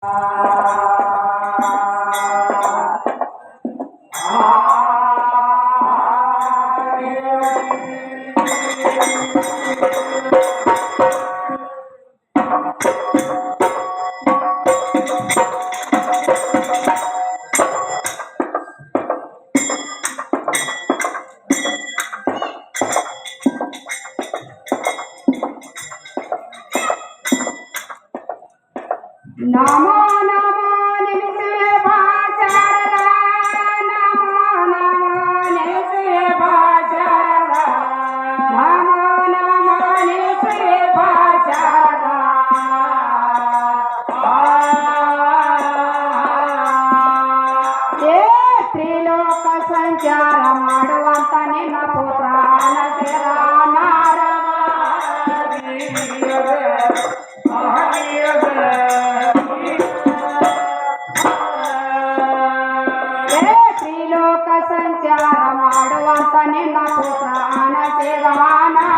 Música নামা जमाना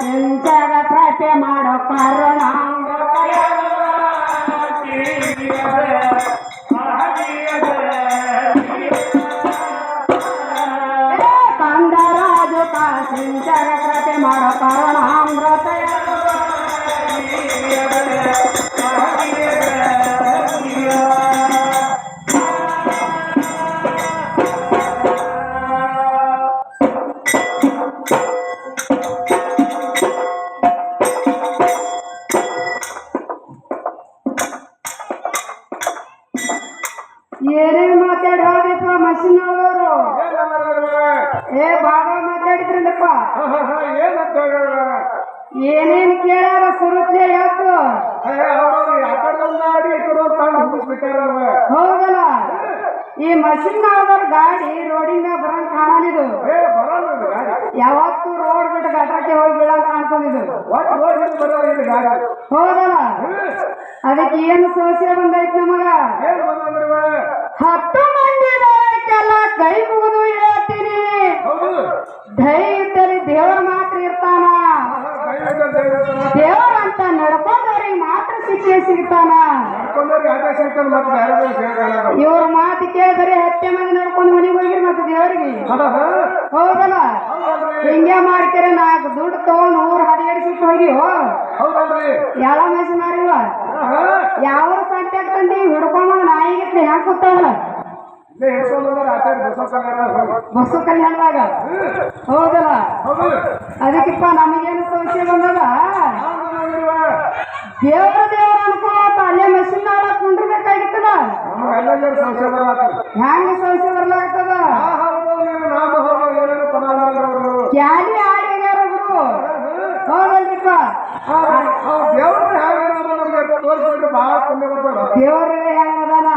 ಕಾಸಿಂಚರ ಪ್ರತಿ ಮಾಡೋ ಏ ಏನೇನ್ ಮಾತಾಡೋದಿಪ್ಪ ಮಷಿನ್ ಅವರು ಏ ಬಾಳ ಮಾತಾಡಿದ್ರಲ್ಲಪ್ಪ ಏನೇನ್ ಕೇಳಾರ ಸುರುತ್ಲೆ ಯಾಕೆ ಹೌದಲ್ಲ ಈ ಮಷಿನ್ ಅವರ. ಗಾಡಿ ರೋಡಿನ ಬರಂಗ್ ಕಾಣಲಿದು ಯಾವತ್ತು ರೋಡ್ ಬಿಟ್ಟು ಗಟ್ರಕ್ಕೆ ಹೋಗಿ ಬೀಳಂಗ್ ಕಾಣ್ತದಿದು ಹೌದಲ್ಲ? ಅದಕ್ಕೆ ಏನು ಸಮಸ್ಯೆ ಬಂದೈತ್ ನಮಗ? ಹತ್ತು ಮಂದಿ ಬರಕ್ಕೆಲ್ಲ ಕೈ ಮುಗಿದು ಹೇಳ್ತೀನಿ. ಧೈರ್ಯದಲ್ಲಿ ದೇವರ ಮಾತ್ರ ಇರ್ತಾನ. ದೇವರ ಅಂತ ನಡ್ಕೊಂಡವ್ರಿಗೆ ಮಾತ್ರ ಶಿಕ್ಷೆ ಸಿಗ್ತಾನ. ಇವ್ರ ಮಾತು ಕೇಳಿ ಬರೀ ಹತ್ತೆ ಮಂದಿ ನಡ್ಕೊಂಡು ಮನೆಗೆ ಹೋಗಿರಿ ಮತ್ತೆ ದೇವರಿಗೆ. ಹೌದಲ್ಲ? ಹಿಂಗೆ ಮಾಡ್ತೀರ ನಾಲ್ಕು ದುಡ್ಡು ತಗೊಂಡು ಊರ್ ಹಡಿಯಡಿಸಿಟ್ಟು ಹೋಗಿ ಎಳ ಮೆಸ್ ಮಾರಿವ ಯಾವ ಸಂತೆ ತಂದಿ ಹಿಡ್ಕೊಂಡ್ ನಾಯಿಗಿತ್ತು ಹೆಂಗ್ ಕೂತಾವಲ್ಲ ಬಸ್ಸು ಕಲ್ಯಾಣದಾಗ? ಹೌದಲ್ಲ? ಅದಕ್ಕಿಪ್ಪ ನಮಗೇನು ಸಂಶಯ ಬಂದದ? ದೇವ್ರ ದೇವ್ರ ಅನ್ಕೋತ ಅಲ್ಲೇ ಮೆಷಿನ್ ಆಡಕ್ ಕುಂಡ್ರಬೇಕಾಗಿತ್ತದ? ಹೆಂಗ ಸಂಶಯ ಬರ್ಲಾಗ್ತದ? ದೇವ್ರ ತೋರಿಸ್ಕೊಂಡ್ರೆ ಬಹಳ ಪುಣ್ಯ ಬರ್ತಾರ ದೇವ್ರ ಹೆಂಗದಾನ